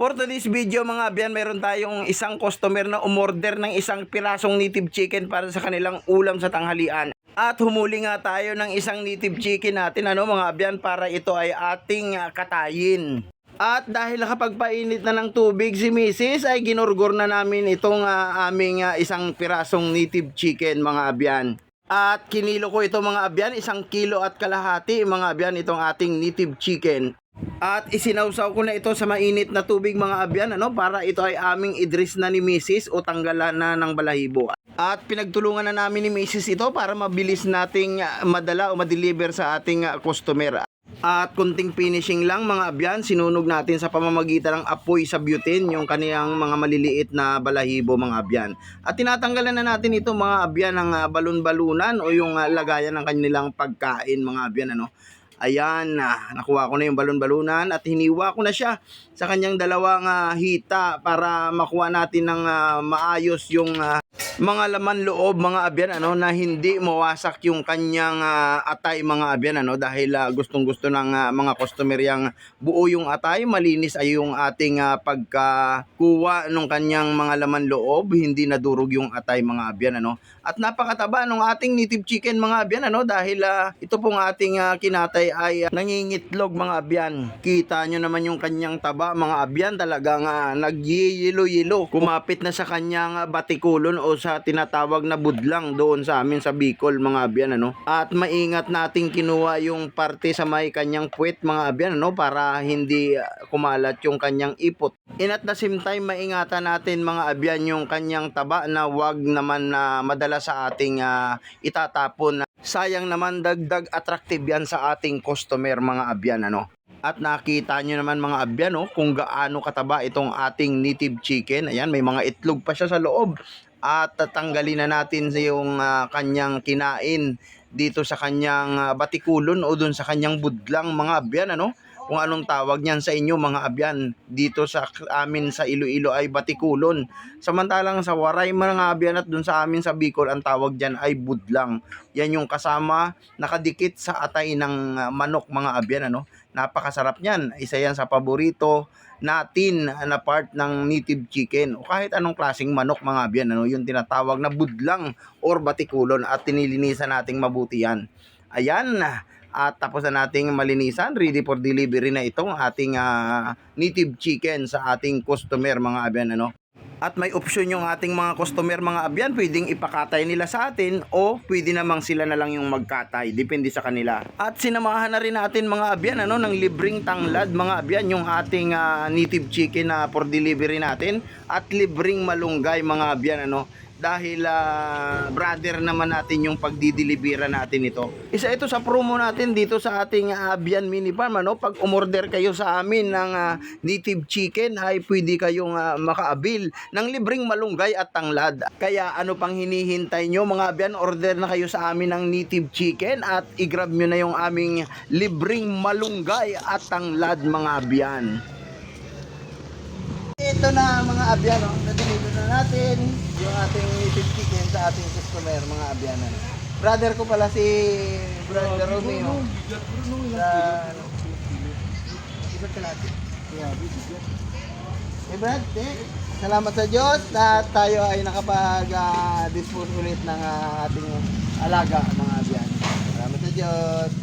For today's video mga abyan, meron tayong isang customer na umorder ng isang pirasong native chicken para sa kanilang ulam sa tanghalian. At humuli nga tayo ng isang native chicken natin ano mga abyan para ito ay ating ah, katayin. At dahil nakapagpainit na ng tubig si Mrs. ay ginurgur na namin itong ah, aming ah, isang pirasong native chicken mga abyan. At kinilo ko ito mga abyan, isang kilo at kalahati mga abyan itong ating native chicken. At isinawsaw ko na ito sa mainit na tubig mga abyan ano para ito ay aming idris na ni Mrs. o tanggalan na ng balahibo. At pinagtulungan na namin ni Mrs. ito para mabilis nating ah, madala o ma-deliver sa ating ah, customer. At kunting finishing lang mga abyan, sinunog natin sa pamamagitan ng apoy sa butane yung kaniyang mga maliliit na balahibo mga abyan. At tinatanggalan na natin ito mga abyan ng ah, balon-balunan o yung lagayan ng kanilang pagkain mga abyan ano. Ayan, nakuha ko na yung balon-balunan at hiniwa ko na siya sa kanyang dalawang ah, hita para makuha natin ng ah, maayos yung ah, mga laman loob mga abyan ano na hindi mawasak yung kanyang ah, atay mga abyan ano dahil ah, gustong-gusto ng ah, mga customer yang buo yung atay, malinis ay yung ating ah, pagkakuha ng kanyang mga laman loob, hindi nadurog yung atay mga abyan ano. At napakataba ng ating native chicken mga abyan ano dahil ah, ito pong ating ah, kinatay ay ah, nangingitlog mga abyan. Kita nyo naman yung kanyang taba mga abyan talagang uh, nagyiyilo-yilo. Kumapit na sa kanyang ah, batikulon o sa tinatawag na budlang doon sa amin sa Bicol mga abyan ano. At maingat nating kinuha yung parte sa may kanyang puwet mga abyan ano para hindi ah, kumalat yung kanyang ipot. In at the same time maingatan natin mga abyan yung kanyang taba na wag naman na madala sa ating ah, itatapon. Sayang naman dagdag attractive yan sa ating customer mga abyan ano. At nakita nyo naman mga abyan no, kung gaano kataba itong ating native chicken. Ayan, may mga itlog pa siya sa loob. At tatanggalin na natin yung ah, kanyang kinain dito sa kanyang ah, batikulon o dun sa kanyang budlang mga abyan ano. Kung anong tawag niyan sa inyo mga abyan dito sa amin sa Iloilo ay batikulon. Samantalang sa Waray mga abyan at dun sa amin sa Bicol ang tawag diyan ay budlang. Yan yung kasama nakadikit sa atay ng ah, manok mga abyan ano. Napakasarap niyan. Isa yan sa paborito natin na part ng native chicken o kahit anong klaseng manok mga abyan ano yung tinatawag na budlang or batikulon at tinilinisan nating mabuti yan. Ayan at tapos na nating malinisan, ready for delivery na itong ating ah, native chicken sa ating customer mga abyan ano. At may opsyon yung ating mga customer mga abyan, pwedeng ipakatay nila sa atin o pwede namang sila na lang yung magkatay, depende sa kanila. At sinamahan na rin natin mga abyan ano ng libreng tanglad mga abyan yung ating ah, native chicken na for delivery natin at libreng malunggay mga abyan ano dahil ah, brother naman natin yung pagdideliveran natin ito. Isa ito sa promo natin dito sa ating uh, Bian Mini Farm ano, pag umorder kayo sa amin ng ah, native chicken ay pwede kayong ah, makaabil ng libreng malunggay at tanglad. Kaya ano pang hinihintay nyo mga Bian, order na kayo sa amin ng native chicken at i-grab nyo na yung aming libreng malunggay at tanglad mga Bian. Ito na mga abyan, no? na-deliver na natin yung ating native chicken sa ating customer, mga abyan. Ano? Brother ko pala si Brother Romeo. Sa, ano, Isot ka natin. Eh, Brad, eh, salamat sa Diyos na tayo ay nakapag-dispose ulit ng ah, ating alaga, mga abyan. Salamat sa Diyos.